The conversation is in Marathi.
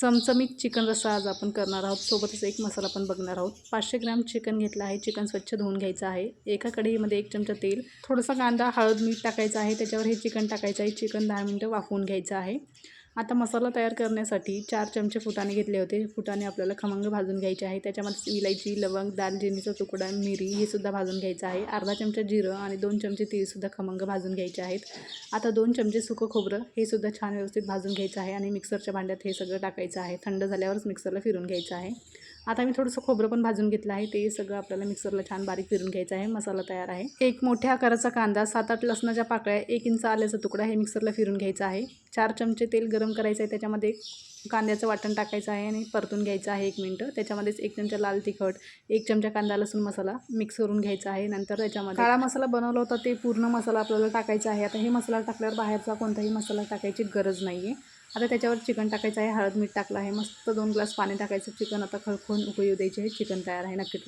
चमचमीत चिकन रस्सा आज आपण करणार आहोत. सोबतच एक मसाला पण बघणार आहोत. पाचशे ग्रॅम चिकन घेतलं आहे. चिकन स्वच्छ धुवून घ्यायचं आहे. एका कढईमध्ये एक चमचा तेल थोडासा कांदा हळद मीठ टाकायचं आहे. त्याच्यावर हे चिकन टाकायचं आहे. चिकन दहा मिनटं वाफवून घ्यायचं आहे. आता मसाला तयार करण्यासाठी चार चमचे फुटाणे घेतले होते. फुटाणे आपल्याला खमंग भाजून घ्यायचे आहे. त्याच्यामध्ये इलायची लवंग दालचिनीचा तुकडा मिरी हे सुद्धा भाजून घ्यायचं आहे. अर्धा चमचा जिरं आणि दोन चमचे तीळसुद्धा खमंग भाजून घ्यायचे आहेत. आता दोन चमचे सुकं खोबरं हे सुद्धा छान व्यवस्थित भाजून घ्यायचं आहे आणि मिक्सरच्या भांड्यात हे सगळं टाकायचं आहे. थंड झाल्यावरच मिक्सरला फिरून घ्यायचं आहे. आता मी थोडंसं खोबरं पण भाजून घेतलं आहे. ते सगळं आपल्याला मिक्सरला छान बारीक फिरून घ्यायचं आहे. मसाला तयार आहे. एक मोठ्या आकाराचा कांदा सात आठ लसणाच्या पाकळ्या एक इंच आल्याचा तुकडा हे मिक्सरला फिरून घ्यायचा आहे. चार चमचे तेल गरम करायचं आहे. त्याच्यामध्ये कांद्याचं वाटण टाकायचं आहे आणि परतून घ्यायचं आहे एक मिनटं. त्याच्यामध्येच एक चमचा लाल तिखट एक चमचा कांदा लसूण मसाला मिक्स करून घ्यायचा आहे. नंतर त्याच्यामध्ये काळा मसाला बनवला होता. ते पूर्ण मसाला आपल्याला टाकायचा आहे. आता हे मसाला टाकल्यावर बाहेरचा कोणताही मसाला टाकायची गरज नाही आहे आता त्याच्यावर चिकन टाकायचं आहे हळद मीठ टाकलं आहे मस्त दोन ग्लास पाणी टाकायचं चिकन आता खळखून उकळी द्यायचे द्यायची आहे चिकन तयार आहे नक्की